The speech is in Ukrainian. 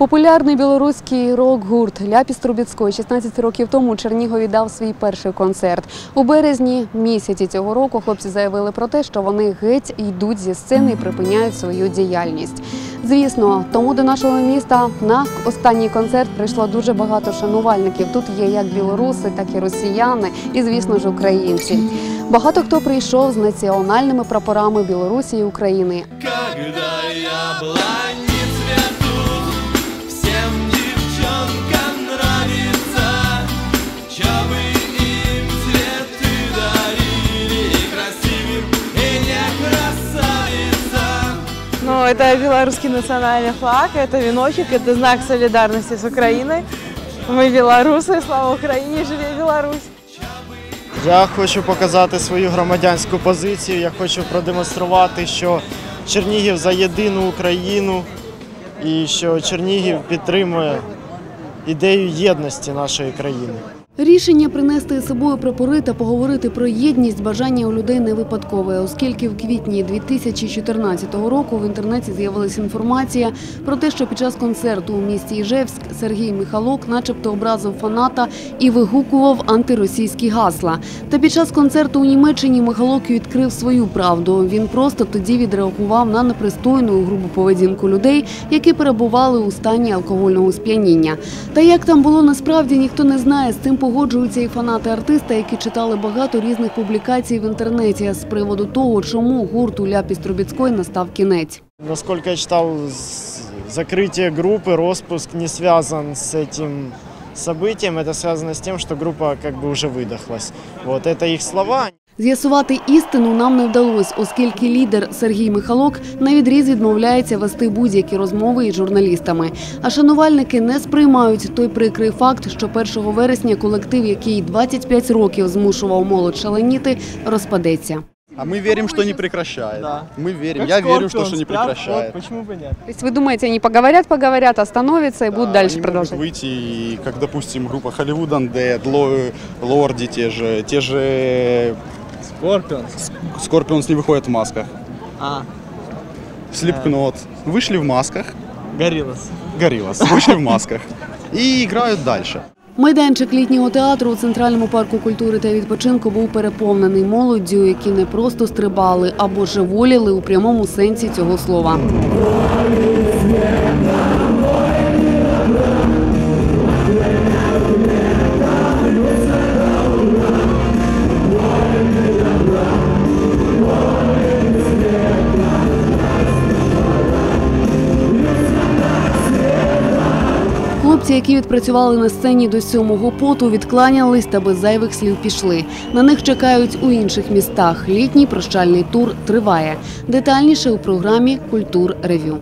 Популярний білоруський рок-гурт Ляпіс Трубіцької 16 років тому у Чернігові дав свій перший концерт. У березні місяці цього року хлопці заявили про те, що вони геть йдуть зі сцени і припиняють свою діяльність. Звісно, тому до нашого міста на останній концерт прийшло дуже багато шанувальників. Тут є як білоруси, так і росіяни, і звісно ж українці. Багато хто прийшов з національними прапорами Білорусі і України. Когда яблони цветут, это белорусский национальный флаг, это веночек, это знак солидарности с Украиной. Мы белорусы, слава Украине, живе Беларусь! Я хочу показати свою громадянську позицію. Я хочу продемонструвати, що Чернігів за єдину Україну і що Чернігів підтримує ідею єдності нашої країни. Рішення принести з собою прапори та поговорити про єдність бажання у людей не випадкове, оскільки в квітні 2014 року в інтернеті з'явилася інформація про те, що під час концерту у місті Іжевськ Сергій Михалок, начебто, образив фаната і вигукував антиросійські гасла. Та під час концерту у Німеччині Михалок відкрив свою правду. Він просто тоді відреагував на непристойну і грубу поведінку людей, які перебували у стані алкогольного сп'яніння. Та як там було насправді, ніхто не знає. З цим погоджуються і фанати артиста, які читали багато різних публікацій в інтернеті з приводу того, чому гурту Ляпіс Трубіцької настав кінець. Насколько я читал, з- закрытие группы, распуск не связан с этим событием. Это связано с тем, что группа как бы уже выдохлась. Вот это их слова. З'ясувати істину нам не вдалося, оскільки лідер Сергій Михалок на відріз відмовляється вести будь-які розмови із журналістами. А шанувальники не сприймають той прикрий факт, що 1 вересня колектив, який 25 років змушував молодь шаленіти, розпадеться. А мы верим, что не прекращает. Мы верим. Я верю, что, что не прекращает. почему бы нет? Тобто ви думаєте, вони поговорять, поговорять, остановятся і будуть Да, далі они продовжувати? могут выйти, и, как, допустим, группа Hollywood Undead, Ло- Лорди те же, те же Скорпионс. Скорпионс не выходят в масках. А, Слепкнот. Вышли в масках. Гориллас. Гориллас. Вышли в масках. И играют дальше. Майданчик літнього театру у центральному парку культури та відпочинку був переповнений молоддю, які не просто стрибали а божеволіли у прямому сенсі цього слова. Хлопці, які відпрацювали на сцені до сьомого поту, відкланялись та без зайвих слів пішли. На них чекають у інших містах. Літній прощальний тур триває. Детальніше у програмі Культур Ревю.